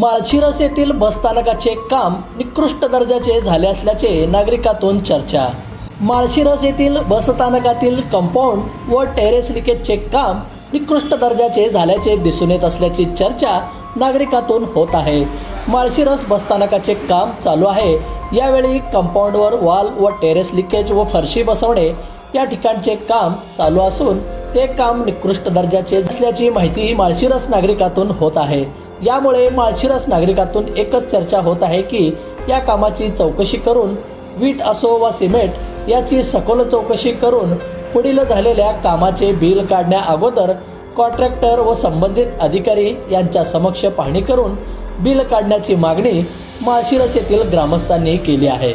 माळशिरस येथील बसस्थानकाचे काम निकृष्ट दर्जाचे झाले असल्याचे नागरिकातून चर्चा. माळशिरस येथील बसस्थानकातील कंपाऊंड व टेरेस लिकेजचे काम निकृष्ट दर्जाचे झाल्याचे दिसून येत असल्याची चर्चा नागरिकातून होत आहे. माळशिरस बसस्थानकाचे काम चालू आहे. यावेळी कंपाऊंडवर वॉल व टेरेस लिकेज व फरशी बसवणे या ठिकाणचे काम चालू असून ते काम निकृष्ट दर्जाचे असल्याची माहिती माळशिरस नागरिकातून होत आहे. यामुळे माळशिरस नागरिकातून एकच चर्चा होत आहे की या कामाची चौकशी करून वीट असो वा सिमेंट याची सखोल चौकशी करून पुढील झालेल्या कामाचे बिल काढण्या अगोदर कॉन्ट्रॅक्टर व संबंधित अधिकारी यांच्या समक्ष पाहणी करून बिल काढण्याची मागणी माळशिरस येथील ग्रामस्थांनी केली आहे.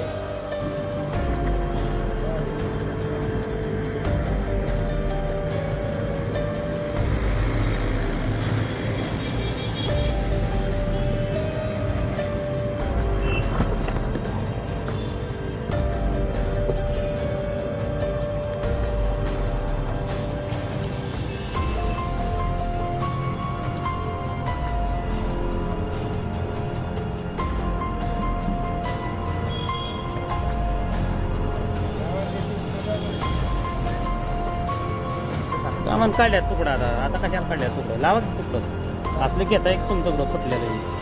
आम्हाला काढल्यात तुकडा आता. आता कशाला काढल्यात तुकडं? लावा की तुकडं. असलं घेता एक तुमचं तुकडं फुटलेलं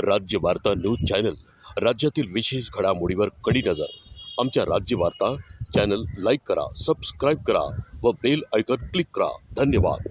राज्य वार्ता न्यूज चॅनल राज्यातील विशेष घडामोडीवर कडी नजर. आमच्या राज्य वार्ता चॅनल लाईक करा सबस्क्राईब करा व बेल आयकॉन क्लिक करा. धन्यवाद.